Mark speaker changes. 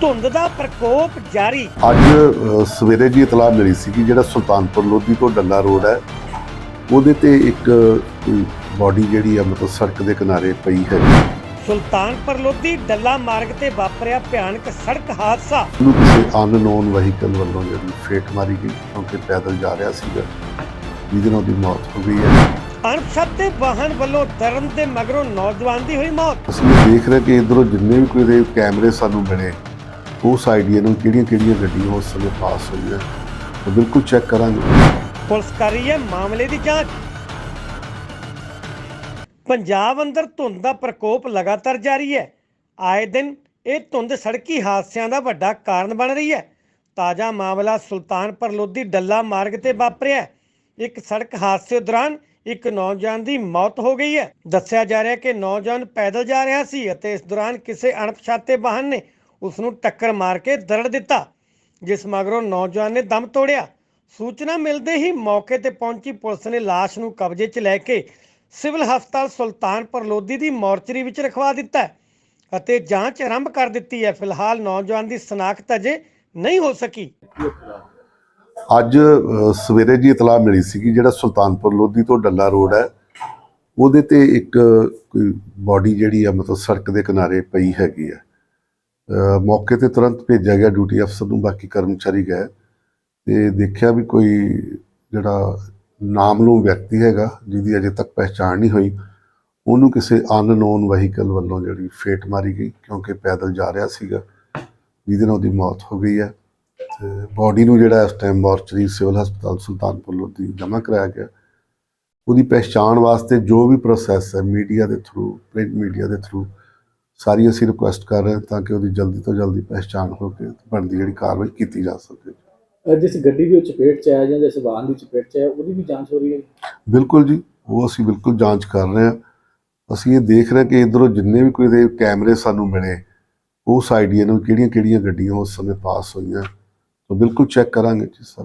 Speaker 1: ਧੁੰਦ ਦਾ ਪ੍ਰਕੋਪ ਜਾਰੀ।
Speaker 2: ਅੱਜ ਅ, ਸਵੇਰੇ ਜੀ ਇਤਲਾਹ ਮਿਲੀ ਸੀ ਕਿ ਜਿਹੜਾ ਸੁਲਤਾਨਪੁਰ ਲੋਧੀ ਤੋਂ ਡੱਲਾ ਰੋਡ ਹੈ ਉਹਦੇ ਤੇ ਇੱਕ ਬਾਡੀ ਜਿਹੜੀ ਆ ਮਤਲਬ ਸੜਕ ਦੇ ਕਿਨਾਰੇ ਪਈ ਹੈ।
Speaker 1: ਸੁਲਤਾਨਪੁਰ ਲੋਧੀ ਡੱਲਾ ਮਾਰਗ ਤੇ ਵਾਪਰਿਆ ਭਿਆਨਕ ਸੜਕ ਹਾਦਸਾ।
Speaker 2: ਉਹਨੂੰ ਕਿਸੇ ਅਨਨੋਨ ਵਹੀਕਲ ਵੱਲੋਂ ਜਿਹੜੀ ਫੇਟ ਮਾਰੀ ਗਈ ਕਿਉਂਕਿ ਪੈਦਲ ਜਾ ਰਿਹਾ ਸੀਗਾ ਜਿਹਦੇ ਨਾਲ ਉਹਦੀ ਮੌਤ ਹੋ ਗਈ ਹੈ।
Speaker 1: ਅਣਪਛਾਤੇ ਵਾਹਨ ਵੱਲੋਂ ਦਰਨ ਦੇ ਮਗਰੋਂ ਨੌਜਵਾਨ ਦੀ ਹੋਈ ਮੌਤ।
Speaker 2: ਅਸੀਂ ਇਹ ਦੇਖ ਰਹੇ ਕਿ ਇਧਰੋਂ ਜਿੰਨੇ ਵੀ ਕੋਈ ਦੇ ਕੈਮਰੇ ਸਾਨੂੰ ਮਿਲੇ ਉਸ ਆਈਡੀਆ ਨੂੰ ਕਿਹੜੀਆਂ ਕਿਹੜੀਆਂ ਗੱਡੀਆਂ ਉਸ ਸਮੇਂ ਪਾਸ ਹੋਈਆਂ, ਉਹ ਬਿਲਕੁਲ ਚੈੱਕ ਕਰਾਂਗੇ।
Speaker 1: ਪੁਲਿਸ ਕਰ ਰਹੀ ਹੈ ਮਾਮਲੇ ਦੀ ਜਾਂਚ। ਪੰਜਾਬ ਅੰਦਰ ਧੁੰਦ ਦਾ ਪ੍ਰਕੋਪ ਲਗਾਤਾਰ ਜਾਰੀ ਹੈ। ਆਏ ਦਿਨ ਇਹ ਧੁੰਦ ਸੜਕੀ ਹਾਦਸਿਆਂ ਦਾ ਵੱਡਾ ਕਾਰਨ ਬਣ ਰਹੀ ਹੈ। ਤਾਜ਼ਾ ਮਾਮਲਾ ਸੁਲਤਾਨਪੁਰ ਲੋਧੀ ਡੱਲਾ ਮਾਰਗ ਤੇ ਵਾਪਰਿਆ ਹੈ। ਇੱਕ ਸੜਕ ਹਾਦਸੇ ਦੌਰਾਨ ਇੱਕ ਨੌਜਵਾਨ ਦੀ ਮੌਤ ਹੋ ਗਈ ਹੈ। ਦੱਸਿਆ ਜਾ ਰਿਹਾ ਹੈ ਕਿ ਨੌਜਵਾਨ ਪੈਦਲ ਜਾ ਰਿਹਾ ਸੀ ਅਤੇ ਇਸ ਦੌਰਾਨ ਕਿਸੇ ਅਣਪਛਾਤੇ ਵਾਹਨ ਨੇ ਉਸ ਨੂੰ ਟੱਕਰ ਮਾਰ ਕੇ ਦਰੜ ਦਿੱਤਾ ਜਿਸ ਮਗਰੋਂ ਨੌਜਵਾਨ ਨੇ ਦਮ ਤੋੜਿਆ। ਸੂਚਨਾ ਮਿਲਦੇ ਹੀ ਮੌਕੇ ਤੇ ਪਹੁੰਚੀ ਪੁਲਿਸ ਨੇ ਲਾਸ਼ ਨੂੰ ਕਬਜ਼ੇ 'ਚ ਲੈ ਕੇ ਸਿਵਲ ਹਸਪਤਾਲ ਸੁਲਤਾਨਪੁਰ ਲੋਧੀ ਦੀ ਮੋਰਚਰੀ ਵਿੱਚ ਰਖਵਾ ਦਿੱਤਾ ਹੈ ਅਤੇ ਜਾਂਚ ਆਰੰਭ ਕਰ ਦਿੱਤੀ ਹੈ। ਫਿਲਹਾਲ ਨੌਜਵਾਨ ਦੀ ਸਨਾਖਤ ਅਜੇ ਨਹੀਂ ਹੋ ਸਕੀ।
Speaker 2: ਅੱਜ ਅ, ਸਵੇਰੇ ਜੀ ਇਤਲਾਹ ਮਿਲੀ ਸੀ ਕਿ ਜਿਹੜਾ ਸੁਲਤਾਨਪੁਰ ਲੋਧੀ ਤੋਂ ਡੱਲਾ ਰੋਡ ਹੈ ਉਹਦੇ ਤੇ ਇੱਕ ਕੋਈ ਬਾਡੀ ਜਿਹੜੀ ਆ ਮਤਲਬ ਸੜਕ ਦੇ ਕਿਨਾਰੇ ਪਈ ਹੈਗੀ ਆ ਮੌਕੇ ਤੇ ਤੁਰੰਤ ਭੇਜਿਆ ਗਿਆ ਡਿਊਟੀ ਅਫਸਰ ਨੂੰ, ਬਾਕੀ ਕਰਮਚਾਰੀ ਗਏ। ਤੇ ਦੇਖਿਆ ਵੀ ਕੋਈ ਜਿਹੜਾ ਨਾਮਲੂਮ ਵਿਅਕਤੀ ਹੈਗਾ, ਜਿਹਦੀ ਅਜੇ ਤੱਕ ਪਹਿਚਾਣ ਨਹੀਂ ਹੋਈ, ਉਹਨੂੰ ਕਿਸੇ ਅਨਨੋਨ ਵਹੀਕਲ ਵੱਲੋਂ ਜਿਹੜੀ ਫੇਟ ਮਾਰੀ ਗਈ, ਕਿਉਂਕਿ ਪੈਦਲ ਜਾ ਰਿਹਾ ਸੀਗਾ, ਜਿਹਦੇ ਨਾਲ ਉਹਦੀ ਮੌਤ ਹੋ ਗਈ ਹੈ। ਤੇ ਬਾਡੀ ਨੂੰ ਜਿਹੜਾ ਇਸ ਟਾਈਮ ਮੋਰਚਰੀ ਸਿਵਲ ਹਸਪਤਾਲ ਸੁਲਤਾਨਪੁਰ ਲੋਧੀ ਜਮ੍ਹਾਂ ਕਰਾਇਆ ਗਿਆ। ਉਹਦੀ ਪਹਿਚਾਣ ਵਾਸਤੇ ਜੋ ਵੀ ਪ੍ਰੋਸੈਸ ਹੈ ਮੀਡੀਆ ਦੇ ਥਰੂ ਪ੍ਰਿੰਟ ਮੀਡੀਆ ਦੇ ਥਰੂ ਸਾਰੀ ਅਸੀਂ ਰਿਕੁਐਸਟ ਕਰ ਰਹੇ ਹਾਂ ਤਾਂ ਕਿ ਉਹਦੀ ਜਲਦੀ ਤੋਂ ਜਲਦੀ ਪਹਿਚਾਣ ਹੋ ਕੇ ਬਣਦੀ ਜਿਹੜੀ ਕਾਰਵਾਈ ਕੀਤੀ ਜਾ ਸਕੇ।
Speaker 3: ਜਿਸ ਗੱਡੀ ਦੀ ਚਪੇਟ ਚ ਆਇਆ ਜਾਂ ਜਿਸ ਵਾਹਨ ਦੀ ਚਪੇਟ ਚ ਆਇਆ ਉਹਦੀ ਵੀ ਜਾਂਚ ਹੋ ਰਹੀ ਹੈ?
Speaker 2: ਬਿਲਕੁਲ ਜੀ ਉਹ ਅਸੀਂ ਬਿਲਕੁਲ ਜਾਂਚ ਕਰ ਰਹੇ ਹਾਂ। ਅਸੀਂ ਇਹ ਦੇਖ ਰਹੇ ਕਿ ਇਧਰੋਂ ਜਿੰਨੇ ਵੀ ਕੋਈ ਦੇ ਕੈਮਰੇ ਸਾਨੂੰ ਮਿਲੇ ਉਸ ਆਈਡੀਆ ਨੂੰ ਕਿਹੜੀਆਂ ਕਿਹੜੀਆਂ ਗੱਡੀਆਂ ਉਸ ਸਮੇਂ ਪਾਸ ਹੋਈਆਂ। ਤਾਂ ਬਿਲਕੁਲ ਚੈੱਕ ਕਰਾਂਗੇ ਜੀ ਸਰ।